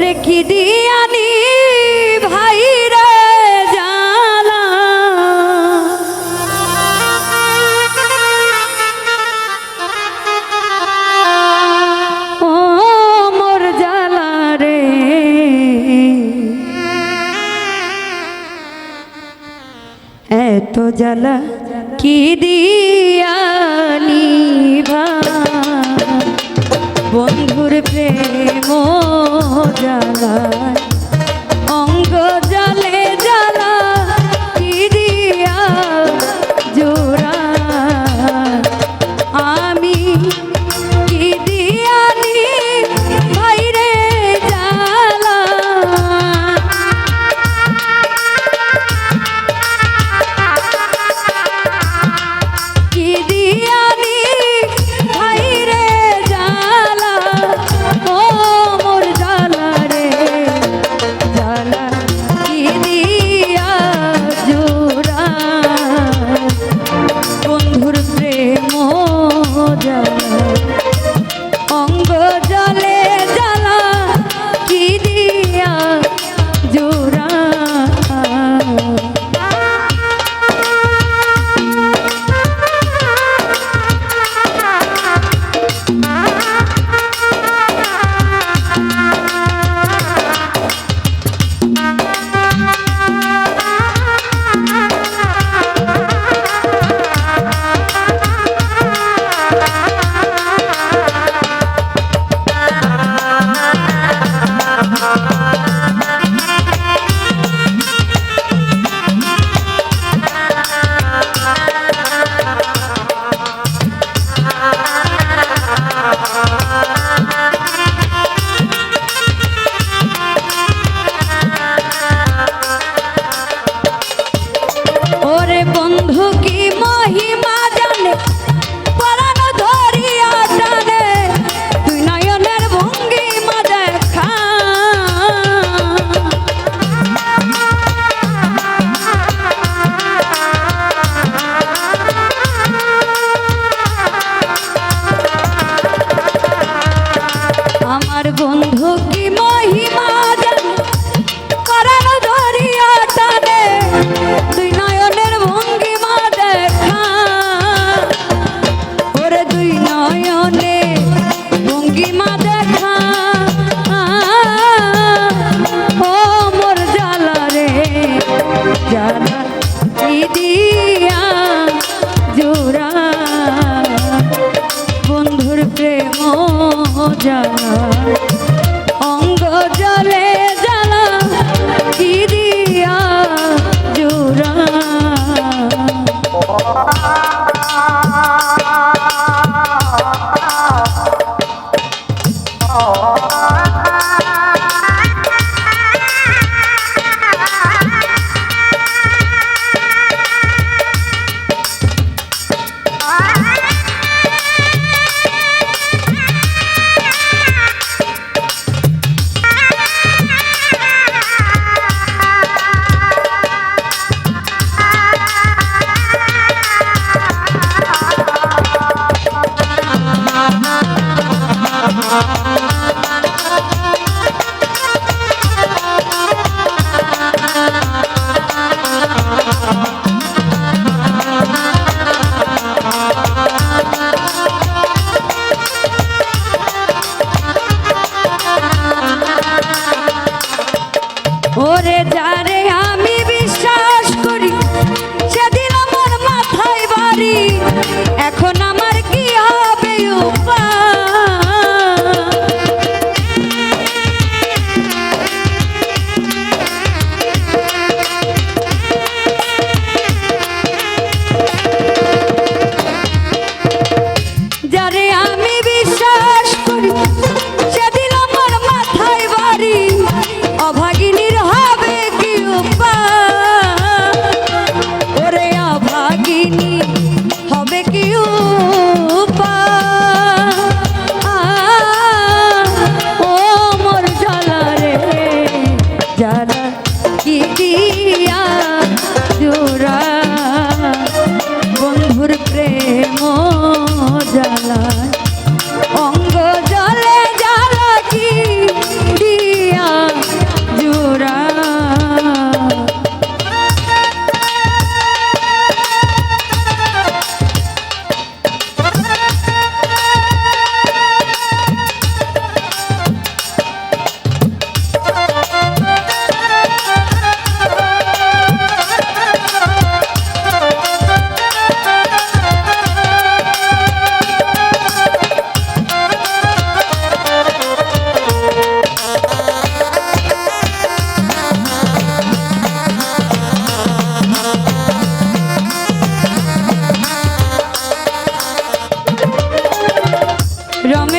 ওরে কি দিয়ানি ভাই রে জালা? ও মোর জালা রে। এত জালা কি দিয়ানি ভাই? বন্ধু প্রেম জালা hook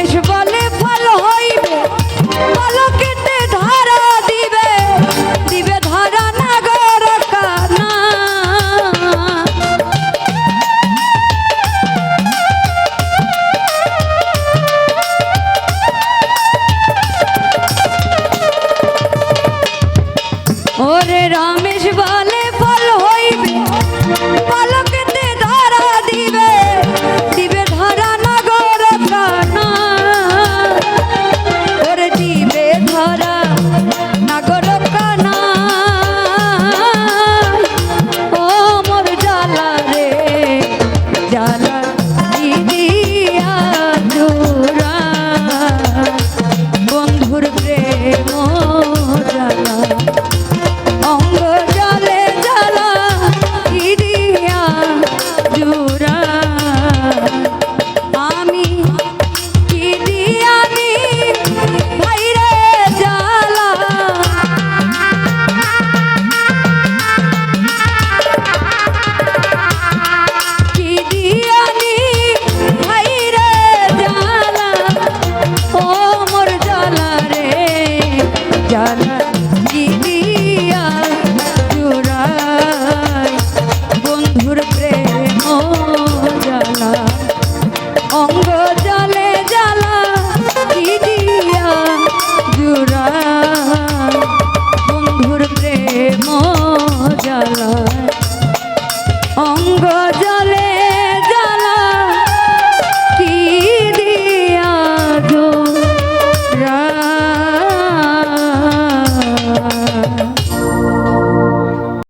মানুষ বলে ভালো হইবে। ভালো কেটে মধুরা